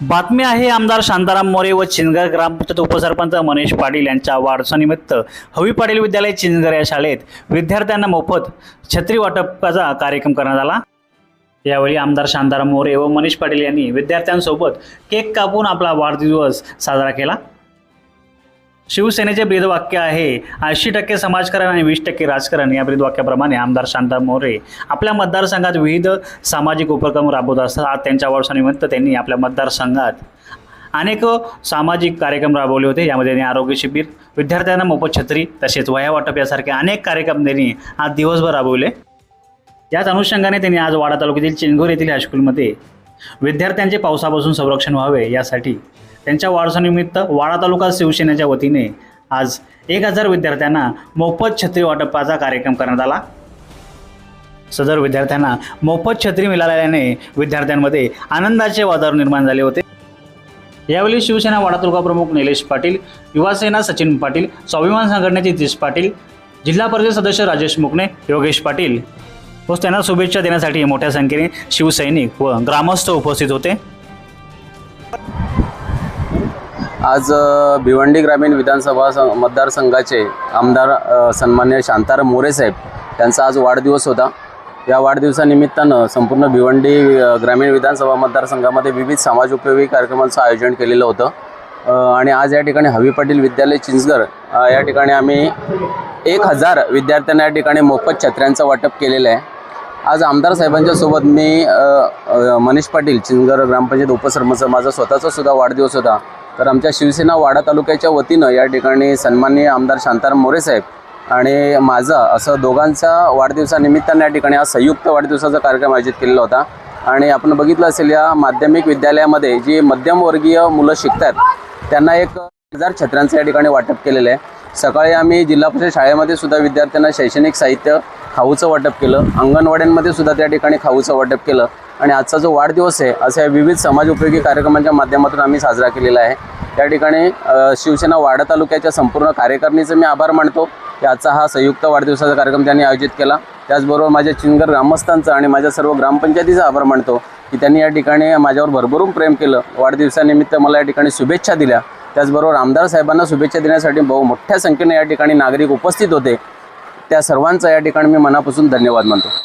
बातमी आहे आमदार शांताराम मोरे व चिंचगर ग्रामपंचायत उपसरपंच मनीष पाटील यांच्या वाढसानिमित्त हवी पाटील विद्यालय चिंचगर या शाळेत विद्यार्थ्यांना मोफत छत्री वाटपाचा कार्यक्रम करण्यात आला. यावेळी आमदार शांताराम मोरे व मनीष पाटील यांनी विद्यार्थ्यांसोबत केक कापून आपला वाढदिवस साजरा केला. शिवसेनेचे ब्रीदवाक्य आहे ऐंशी टक्के समाजकारण आणि वीस टक्के राजकारण या ब्रीदवाक्याप्रमाणे आमदार शांता मोरे आपल्या मतदारसंघात विविध सामाजिक उपक्रम राबवत असतात. आज त्यांच्या वर्षानिमित्त त्यांनी आपल्या मतदारसंघात अनेक सामाजिक कार्यक्रम राबवले होते. यामध्ये त्यांनी आरोग्य शिबिर विद्यार्थ्यांना मोफत छत्री तसेच वह्या वाटप यासारखे अनेक कार्यक्रम त्यांनी आज दिवसभर राबवले. याच अनुषंगाने त्यांनी आज वाडा तालुक्यातील चिंगोर येथील हायस्कूलमध्ये विद्यार्थ्यांचे पावसापासून संरक्षण व्हावे यासाठी त्यांच्या वाढसानिमित्त वाडा तालुका शिवसेनेच्या वतीने आज एक हजार विद्यार्थ्यांना मोफत छत्री वाटपाचा कार्यक्रम करण्यात आला. सदर विद्यार्थ्यांना मोफत छत्री मिळाल्याने विद्यार्थ्यांमध्ये आनंदाचे वातावरण निर्माण झाले होते. यावेळी शिवसेना वाडा तालुका प्रमुख निलेश पाटील युवासेना सचिन पाटील स्वाभिमान संघटनेचे तीस पाटील जिल्हा परिषद सदस्य राजेश मुकणे योगेश पाटील व त्यांना शुभेच्छा देण्यासाठी मोठ्या संख्येने शिवसैनिक व ग्रामस्थ उपस्थित होते. आज भिवंडी ग्रामीण विधानसभा मतदारसंघाचे आमदार सन्मान्य शांताराम मोरे साहेब त्यांचा आज वाढदिवस होता. या वाढदिवसानिमित्तानं संपूर्ण भिवंडी ग्रामीण विधानसभा मतदारसंघामध्ये विविध समाजोपयोगी कार्यक्रमांचं आयोजन केलेलं होतं. आणि आज या ठिकाणी हवी पाटील विद्यालय चिंचगर या ठिकाणी आम्ही एक हजार विद्यार्थ्यांना या ठिकाणी मोफत छत्र्यांचं वाटप केलेलं आहे. आज आमदार साहेबांच्या सोबत मी मनीष पाटील चिंचगर ग्रामपंचायत उपसरपंच माझा स्वतःचा सुद्धा वाढदिवस होता. तर आमच्या शिवसेना वाडा तालुक्याच्या वतीनं या ठिकाणी सन्माननीय आमदार शांताराम मोरे साहेब आणि माझा असं दोघांचा वाढदिवसानिमित्तानं या ठिकाणी आज संयुक्त वाढदिवसाचा कार्यक्रम आयोजित केलेला होता. आणि आपण बघितलं असेल या माध्यमिक विद्यालयामध्ये जी मध्यमवर्गीय मुलं शिकतात त्यांना एक हजार छत्र्यांचं या ठिकाणी वाटप केलेलं आहे. सकाळी आम्ही जिल्हा परिषद शाळेमध्ये सुद्धा विद्यार्थ्यांना शैक्षणिक साहित्य खाऊचं वाटप केलं. अंगणवाड्यांमध्ये सुद्धा त्या ठिकाणी खाऊचं वाटप केलं. आणि आजचा जो वाढदिवस आहे अशा विविध समाजोपयोगी कार्यक्रमांच्या माध्यमातून आम्ही साजरा केलेला आहे. त्या ठिकाणी शिवसेना वाडा तालुक्याच्या संपूर्ण कार्यकारिणीचं मी आभार मानतो. की आजचा हा संयुक्त वाढदिवसाचा कार्यक्रम त्यांनी आयोजित केला. त्याचबरोबर माझ्या चिंगर ग्रामस्थांचा आणि माझ्या सर्व ग्रामपंचायतीचा आभार मानतो की त्यांनी या ठिकाणी माझ्यावर भरभरून प्रेम केलं. वाढदिवसानिमित्त मला या ठिकाणी शुभेच्छा दिल्या. त्याचबरोबर आमदार साहेबांना शुभेच्छा देण्यासाठी बहु मोठ्या संख्येने या ठिकाणी नागरिक उपस्थित होते. त्या सर्वांचा या ठिकाणी मी मनापासून धन्यवाद मानतो.